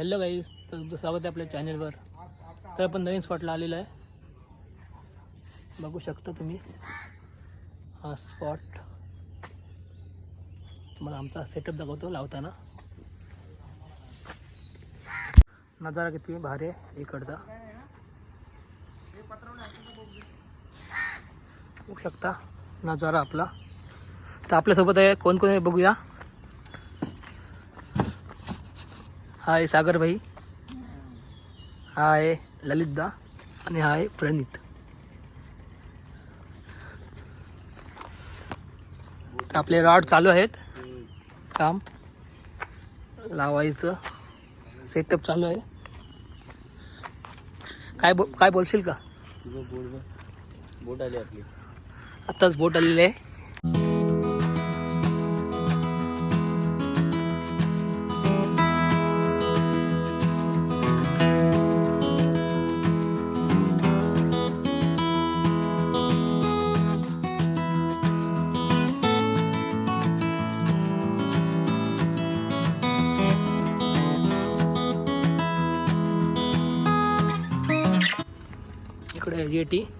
Hello guys तर तुमचं स्वागत आहे आपल्या चॅनलवर तर आपण नवीन स्पॉटला आलेलो आहे. बघू शकता तुम्ही हा स्पॉट तुम्हाला आमचा सेटअप दाखवतो लावताना. नजारा किती भारी आहे इकडचा. बघू शकता नजारा आपला. तर आपल्यासोबत आहे कोण कोण आहे बघूया. हा आहे सागर भाई. हा आहे ललितदा आणि हा आहे प्रणित. आपले रॉड चालू आहेत. काम लावायचं. सेटअप चालू आहे. काय बो काय बोलशील का? बोट आली आपली. आत्ताच बोट आलेली आहे. इकडे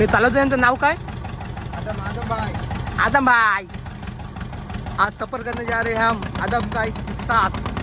हे चालवतो यांचं नाव काय? आदम भाई. आज सफर करने जा रहे हैं हम. आदम का के साथ.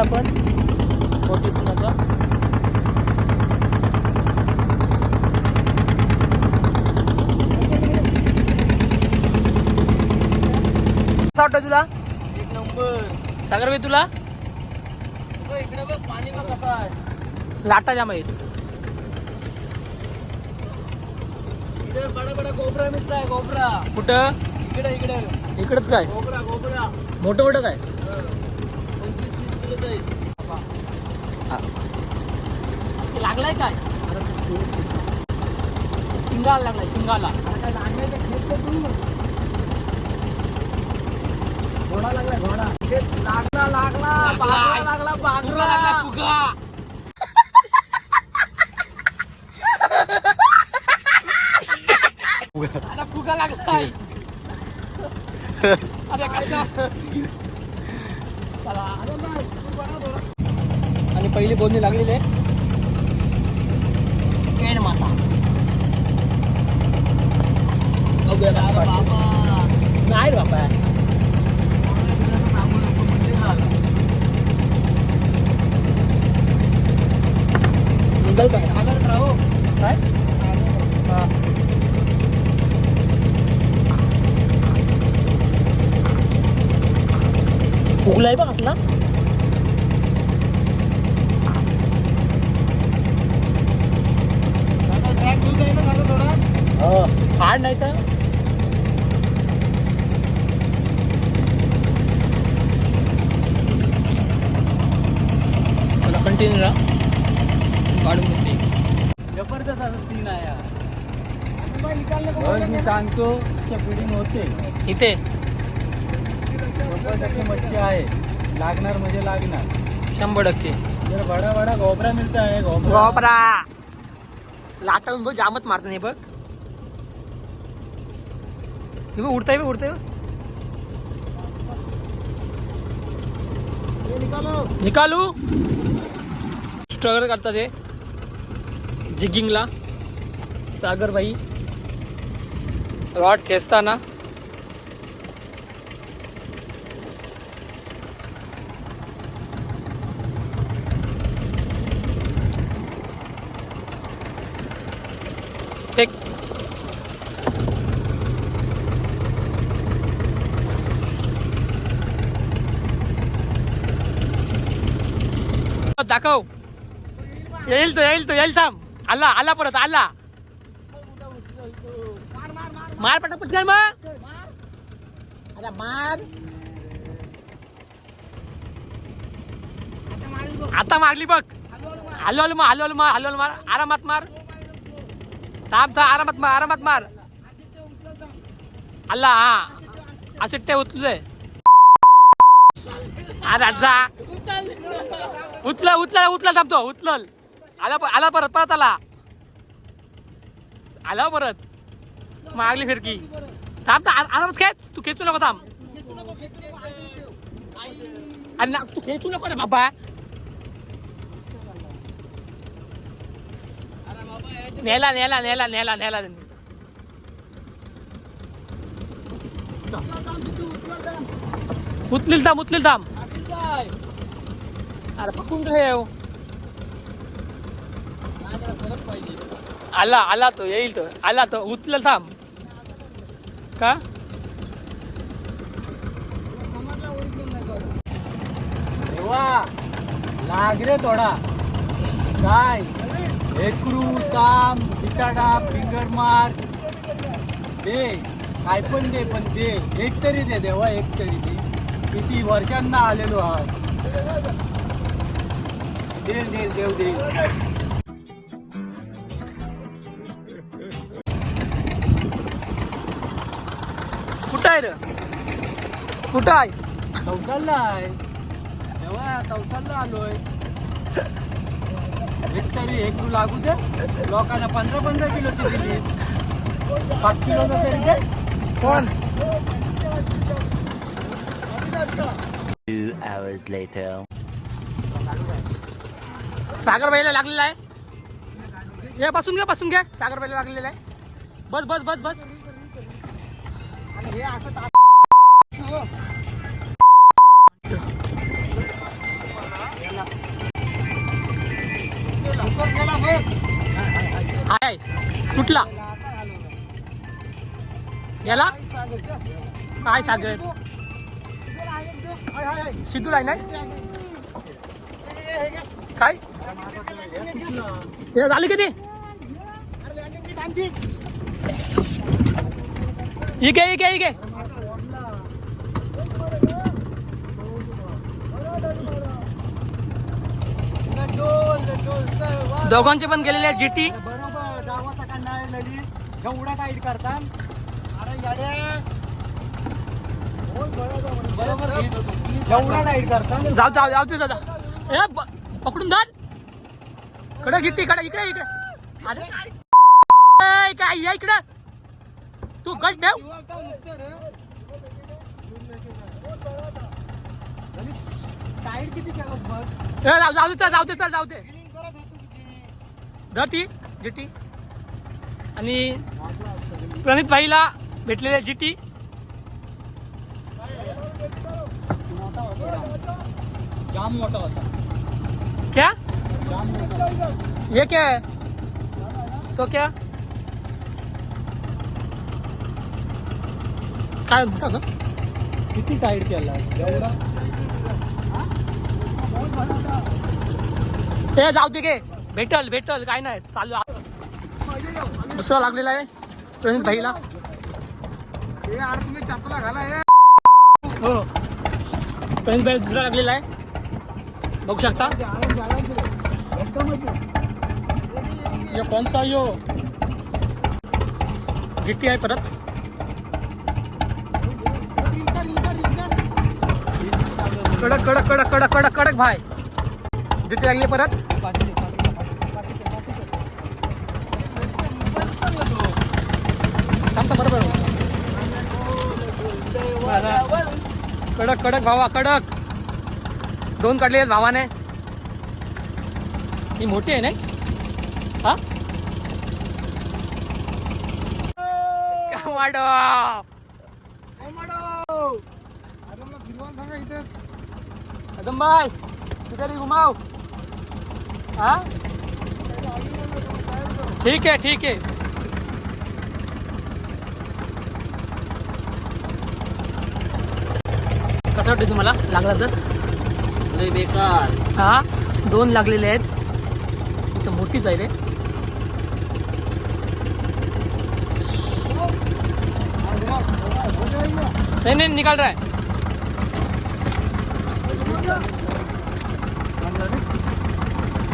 निघालेले आपण कसं वाटतं तुला? एक नंबर. सागर भाई तुला? इकडे बघ पाणी बघ कसं आहे. लाटा जाम आहेत. इकडे बडा बडा गोबरा मित्र आहे गोबरा कुठं? इकडे इकडे. इकडंच काय? गोबरा गोबरा मोठं मोठं काय? लागलाय काय? शिंगाला लागलाय शिंगाला. घोडा लागला घोडा. लागला लागला बाजूला लागला लागला फुगा. फुगा लागलाय. अरे कसा चला आणि पहिली बोलणी लागलेली आहे पेड मासा. नाही बाबा. निघल काय? काय? हा. फुगलाय बघ आपला ट्रॅक दूध आहे ना माझा हाड नाही तर? मला कंटिन्यू राहा. काढून घेतली जबरदस्त असं सीन आहे यार. बस मी सांगतो फिडिंग होते. इथे? शंभर टक्के मच्छी आहे. लागणार म्हणजे लागणार. शंभर टक्के. जर बडा बडा घोबरा मिळता आहे घोबरा. लाटावून बघ जामच मारत नाही बघ. तुम्ही उडताय मी उडताय निकालू. स्ट्रगल करतात हे. जिगिंगला. सागरबाई. रॉड खेचताना. दाखव. येईल तो येईल तो येईल थांब. आला आला परत आला. मार पटापट कर मग. अरे मार. आता मारली बघ. हलू आलो मार हलू हलू मार मार. आरामात मार. थांब थांब आरामात मार आरामात मार. आला हा. असे ते उचलले अरे जा. उचल उचल उचल थांबतो उचल. आला आला परत परत आला. आला परत. मागली फिरकी. थांब आराम आरामात खेच. तू खेचू नको थांब. आणि तू खेचू नको रे बाबा. नेला नेला नेला नेला नेला उचलील थांब उचलील थांब. अरे पकडून ठेव हो? आला आला तो येईल तो. आला तो उचल थांब. का? तेव्हा लाग रे थोडा. काय? एकरू ताम चिटाडा फिंगर मार. दे काय पण दे पण दे. एक तरी दे देवा एक तरी दे. किती वर्षांना आलेलो आहात. देल देल देव देईल कुठं आहे रे? कुठं आहे? तवसालला आहे. तेव्हा तवसालला आलोय. एक तरी एक लागू दे. लोकांना पंधरा पंधरा किलोची दिलीस पाच किलोचा तरी दे. कोण? Two hours later. सागरबाईला लागलेला आहे. हे बसून घ्या बसून घ्या सागरबाईला लागलेला आहे. बस बस बस बस. हाय तुटला याला? काय सागर? सिद्धू आहे ना? काय? हे झालं किती ही घे ही दोघांचे पण गेलेले आहेत जीटी बरोबर गावाचा कांदा आहे ललित एवढा काईट करतात बरोबर एवढा काईट करतात जाऊ जाऊ जाऊ. ते दादा ए पकडून धर. कडे गिट्टी कडे इकडे इकडे. अरे. काय या इकडे. तू गज ठेव. जाऊ जाऊ दे चल जाऊ दे चल जाऊ दे. धर ती गिट्टी. आणि प्रणित भाईला भेटलेले जिटी जाम मोठा होता क्या? ये क्या है? तो क्या? काय मोठा का किती टाईट केला? एवढा? जाऊ दे गे. भेटल भेटल. काय नाही. चालू आहे. दुसरा लागलेला आहे. प्रणित भाईला. हो. प्रणित भाई दुसरा लागलेला आहे. बघू शकता. यो सा यो? गिट्टी आहे परत। कडक कडक कडक कडक कडक कडक भाई। गिट्टी लागली परत। थांबता बरोबर कडक कडक भावा कडक। दोन काढले भावाने. ही मोठी आहे नाही? हा? कमाडो अदम भाई किधर ही हाँ? ठीक है ठीक है कसं वाटतं तुम्हाला? लागला तर? लय बेकार. हा? दोन लागलेले आहेत. इथं मोठीच आहे रे नाही नाही निकाल रहा है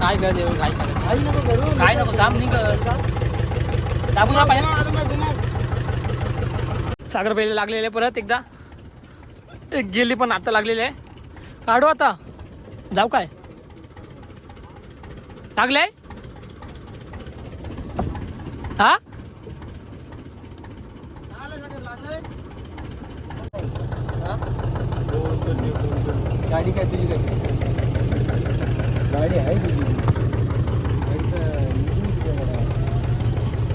काय कर देऊ काय कर? काय नको दाबू ना पाहिजे सागर पहिले लागलेले परत एकदा. एक गेली पण आता लागलेली आहे. काढू आता. जाऊ काय? लागले हा? गाडी काय तुझी गाडी आहे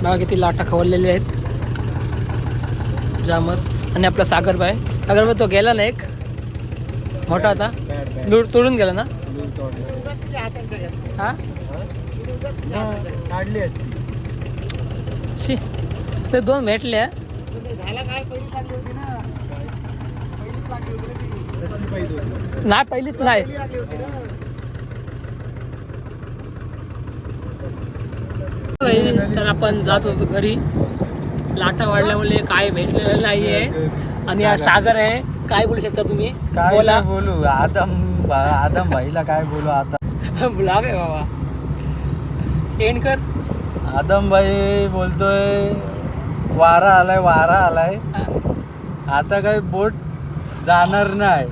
बघा. किती लाटा खवललेले आहेत. जामच. आणि आपला सागर बाय सागर बाय तो गेला ना एक? मोठा होता तोडून गेला ना दूर तोडलं. हा मग काढली असती. शी ते दोन भेटले. झाला काय? पहिली लागली होती ना. पहिलीच लागली होती ना ती. कसली पाहिजे होती. नाही पहिलीच नाही. पहिली लागली होती ना. तर आपण जात होतो घरी. लाटा वाढल्यामुळे काय भेटलेलं नाहीये. आणि हा सागर आहे. काय बोलू शकता तुम्ही? काय बोला. बोलू? आदम आदम भाईला काय बोलू आता? ब्लॉग आहे बाबा. एंड कर. आदम भाई बोलतोय वारा आलाय वारा आलाय. आता काही बोट जाणार नाही.